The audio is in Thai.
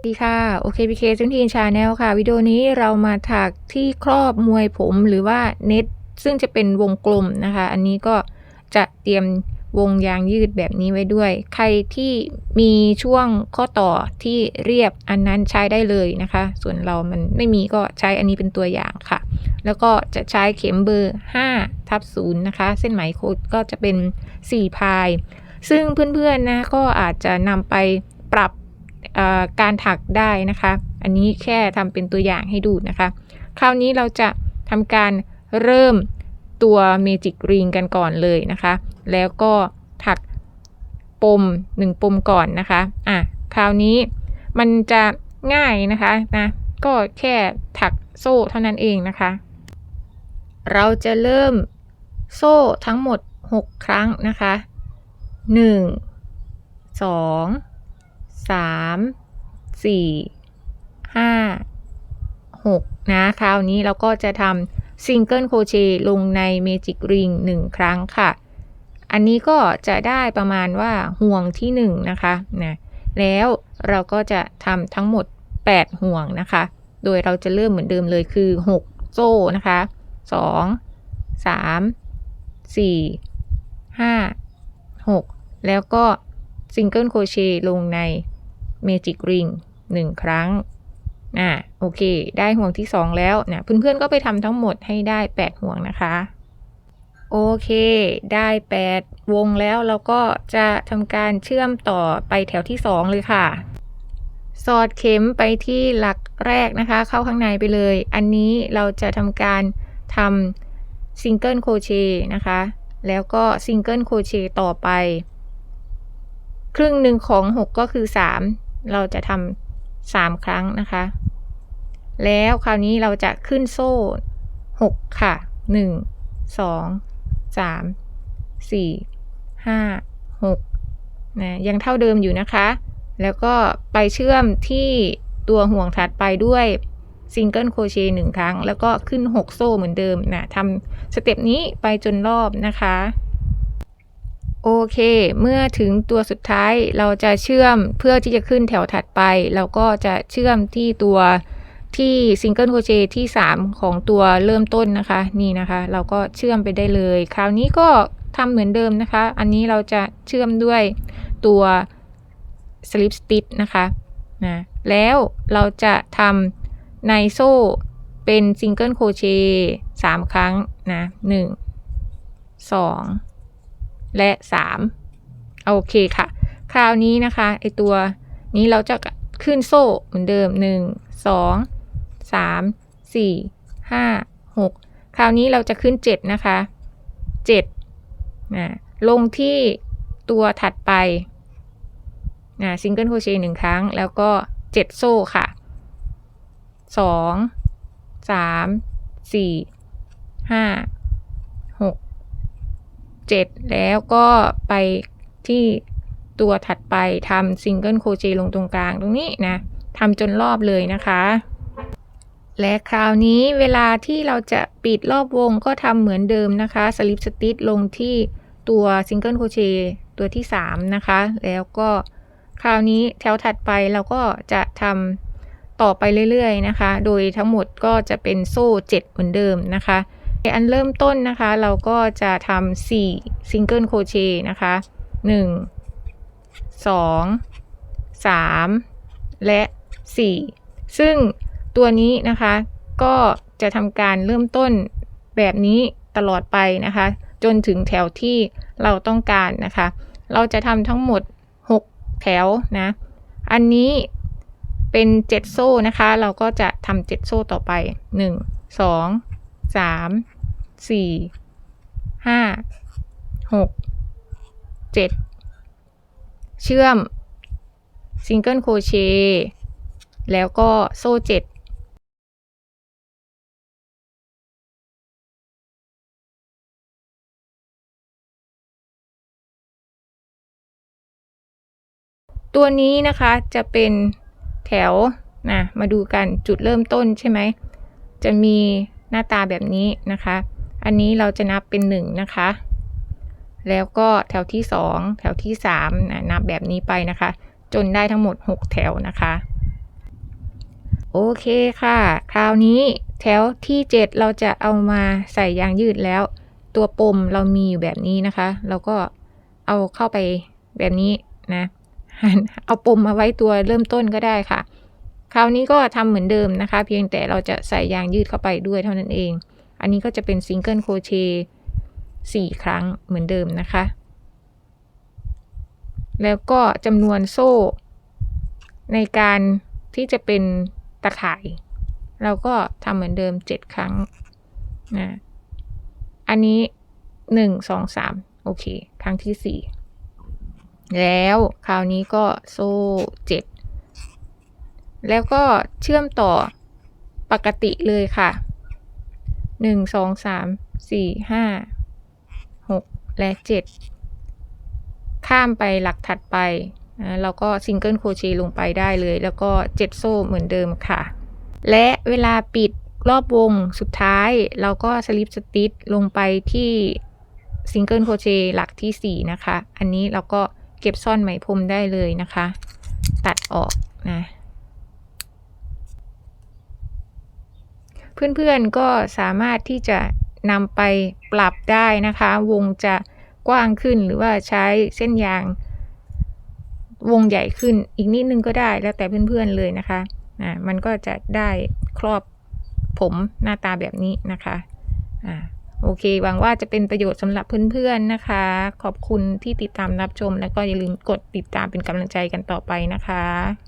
สวัสดีค่ะ โอเคพีเคจุนทีนชาแนลค่ะ วิดีโอนี้เรามาถักที่ครอบมวยผมหรือว่าเน็ตซึ่งจะเป็นวงกลมนะคะ อันนี้ก็จะเตรียมวงยางยืดแบบนี้ไว้ด้วย ใครที่มีช่วงข้อต่อที่เรียบอันนั้นใช้ได้เลยนะคะ ส่วนเรามันไม่มีก็ใช้อันนี้เป็นตัวอย่างค่ะ แล้วก็จะใช้เข็มเบอร์5ทับ0นะคะ เส้นไหมโคดก็จะเป็น 4 พาย ซึ่งเพื่อนๆนะก็อาจจะนำไปปรับ การถักได้นะคะ อันนี้แค่ทำเป็นตัวอย่างให้ดูนะคะ คราวนี้เราจะทำการเริ่มตัวเมจิกริงกันก่อนเลยนะคะ แล้วก็ถักปม1ปมก่อนนะคะอะคราวนี้มันจะง่ายนะคะนะก็แค่ถักโซ่เท่านั้นเองนะคะ เราจะเริ่มโซ่ทั้งหมด 6 ครั้งนะคะ 1 2 3 4 5 6นะคราวนี้เราก็จะทำซิงเกิลโคเชลงในเมจิกริง1ครั้งค่ะ อันนี้ก็จะได้ประมาณว่าห่วงที่1นะคะนะแล้วเราก็จะทำทั้งหมด 8 ห่วงนะคะ โดยเราจะเริ่มเหมือนเดิมเลยคือ 6 โซ่นะคะ 2 3 4 5 6 แล้วก็ ซิงเกิลโคเชลงในเมจิกริง1ครั้งอ่าโอเค ได้ห่วงที่ 2 แล้วนะเพื่อนๆก็ไปทำทั้งหมดให้ได้ 8 ห่วงนะคะ โอเค ได้ 8 วงแล้วเราก็จะทำการเชื่อมต่อไปแถวที่ 2 เลยค่ะ สอดเข็มไปที่หลักแรกนะคะ เข้าข้างในไปเลย อันนี้เราจะทำการทำซิงเกิลโคเชนะคะ แล้วก็ซิงเกิลโคเชต่อไป ครึ่งหนึ่งของ 6 ก็คือ 3 เราจะทำ3ครั้งนะคะ แล้วคราวนี้เราจะขึ้นโซ่ 6 ค่ะ 1 2 3 4 5 6นะยังเท่าเดิมอยู่นะคะ แล้วก็ไปเชื่อมที่ตัวห่วงถัดไปด้วยซิงเกิลโคเชต์หนึ่งครั้ง แล้วก็ขึ้น 6 โซ่เหมือนเดิมนะทำสเต็ปนี้ไปจนรอบนะคะ โอเค เมื่อถึงตัวสุดท้ายเราจะเชื่อมเพื่อที่จะขึ้นแถวถัดไป เราก็จะเชื่อมที่ตัวที่ซิงเกิลโคเชต์ที่ 3 ของตัวเริ่มต้นนะคะ นี่นะคะ เราก็เชื่อมไปได้เลย คราวนี้ก็ทำเหมือนเดิมนะคะ อันนี้เราจะเชื่อมด้วยตัวสลิปสติ t นะคะนะแล้วเราจะทำในโซ่เป็นซิงเกิลโคเชต์สามครั้งนะหนึ่งสอง และสามโอเคค่ะ คราวนี้นะคะไอตัวนี้เราจะขึ้นโซ่เหมือนเดิมหนึ่งสองสามสี่ห้าหกคราวนี้เราจะขึ้นเจ็ดนะคะเจ็ดนะลงที่ตัวถัดไปนะซิงเกิลโคเชต์หนึ่งครั้ง แล้วก็เจ็ดโซ่ค่ะสองส 7 แล้วก็ไปที่ตัวถัดไปทำซิงเกิลโคเจลงตรงกลางตรงนี้นะทำจนรอบเลยนะคะ และคราวนี้เวลาที่เราจะปิดรอบวงก็ทำเหมือนเดิมนะคะสลิปสติชลงที่ตัวซิงเกิลโคเชตัวที่ 3 นะคะ แล้วก็คราวนี้แถวถัดไปเราก็จะทำต่อไปเรื่อยๆนะคะ โดยทั้งหมดก็จะเป็นโซ่ 7 เหมือนเดิมนะคะ อันเริ่มต้นนะคะ เราก็จะทำ4ซิงเกิลโคเชต์นะคะ1 2 3และ4ซึ่งตัวนี้นะคะก็จะทำการเริ่มต้นแบบนี้ตลอดไปนะคะ จนถึงแถวที่เราต้องการนะคะ เราจะทำทั้งหมด 6 แถวนะ อันนี้เป็น7โซ่นะคะ เราก็จะทำ7โซ่ต่อไป 1 2 3 4 5 6 7เจ็ดเชื่อมซิงเกิลโคเชแล้วก็โซ่7ตัวนี้นะคะจะเป็นแถวนะมาดูกันจุดเริ่มต้นใช่ไหม จะมีหน้าตาแบบนี้นะคะ อันนี้เราจะนับเป็น 1 นะคะ แล้วก็แถวที่ 2 แถวที่3นะนับแบบนี้ไปนะคะ จนได้ทั้งหมด 6 แถวนะคะ โอเคค่ะ คราวนี้แถวที่ 7 เราจะเอามาใส่ยางยืดแล้ว ตัวปมเรามีอยู่แบบนี้นะคะ เราก็เอาเข้าไปแบบนี้นะเอาปมมาไว้ตัวเริ่มต้นก็ได้ค่ะ คราวนี้ก็ทำเหมือนเดิมนะคะ เพียงแต่เราจะใส่ยางยืดเข้าไปด้วยเท่านั้นเอง อันนี้ก็จะเป็นซิงเกิลโครเชต์สี่ครั้งเหมือนเดิมนะคะ แล้วก็จำนวนโซ่ ในการที่จะเป็นตะข่าย เราก็ทำเหมือนเดิม 7 ครั้งนะ อันนี้ 1 2 3 โอเค ครั้งที่ 4 แล้วคราวนี้ก็โซ่ 7 แล้วก็เชื่อมต่อปกติเลยค่ะ 1 2 3 4 5 6และ7ข้ามไปหลักถัดไปนะเราก็ซิงเกิลโครเชต์ลงไปได้เลย แล้วก็เจ็ดโซ่เหมือนเดิมค่ะ และเวลาปิดรอบวงสุดท้าย เราก็สลิปสติ t ลงไปที่ซิงเกิลโครเชต์หลักที่ 4 นะคะ อันนี้เราก็เก็บซ่อนไหมพรมได้เลยนะคะ ตัดออกนะ เพื่อนๆก็สามารถที่จะนำไปปรับได้นะคะ วงจะกว้างขึ้นหรือว่าใช้เส้นยาง วงใหญ่ขึ้นอีกนิดนึงก็ได้แล้วแต่เพื่อนๆเลยนะคะอ่ามันก็จะได้ครอบผมหน้าตาแบบนี้นะคะอ่าโอเคหวังว่าจะเป็นประโยชน์สำหรับเพื่อนๆนะคะ ขอบคุณที่ติดตามรับชม แล้วก็อย่าลืมกดติดตามเป็นกำลังใจกันต่อไปนะคะ